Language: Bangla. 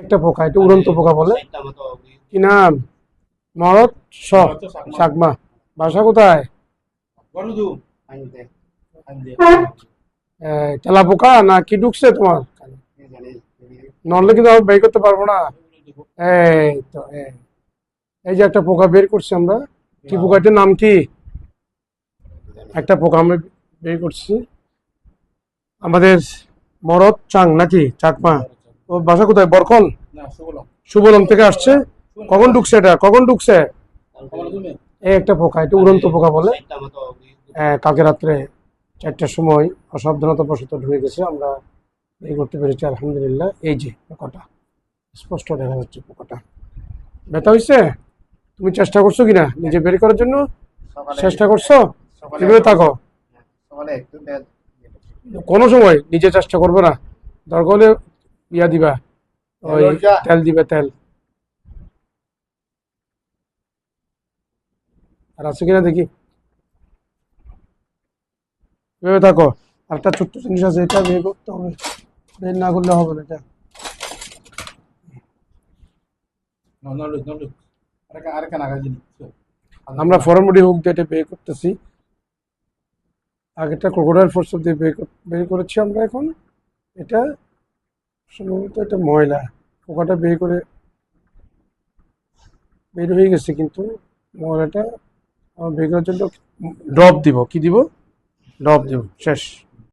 একটা পোকা এটা উড়ন্ত পোকা বলে। কি নাম? মরদ স চাকমা বাসা কোথায়? তেলা পোকা না কি ঢুকছে তোমার? নড়লে কিন্তু আমি বের করতে পারব না। এই তো এই। এই যে একটা পোকা বের করছি আমরা। কি পোকাটির নাম কি? একটা পোকা আমরা বের করছি। আমাদের মরদ চাং নাকি? চাকমা। ও বাসা কোথায়? বরকল সুবলম থেকে আসছে? কখন ঢুকছে এটা? কখন ঢুকছে? এই একটা পোকা এটা উড়ন্ত পোকা বলে। কালকে রাত্রে চারটার সময় অসাবধানতা বশত ঢুকে গেছে। আমরা এই করতে পেরেছি আলহামদুলিল্লাহ। এই যে পোকাটা স্পষ্ট দেখা যাচ্ছে পোকাটা। ব্যথা হয়েছে? তুমি চেষ্টা করছ কিনা নিজে বের করার জন্য? চেষ্টা করছ? কীভাবে থাকো। কোনো সময় নিজে চেষ্টা করবে না। দরকার হলে ইয়া দিবা। ওই তেল দিবা তেল। আর আছে কিনা দেখি। ভেবে থাকো। আর একটা ছোট্ট জিনিস আছে এটা বের করতে হবে। বের না করলে হবে না এটা। আমরা ফরমডি হুক দিয়ে এটা বের করতেছি। আগেরটা ক্রোকোডাইল ফোর্স দিয়ে বের করেছি আমরা এখন। এটা সম্ভবত এটা ময়লা পোকাটা বের করে বের হয়ে গেছে কিন্তু ময়লাটা আমার বের করার জন্য ড্রপ দিব কি দিব? ড্রপ দিব শেষ।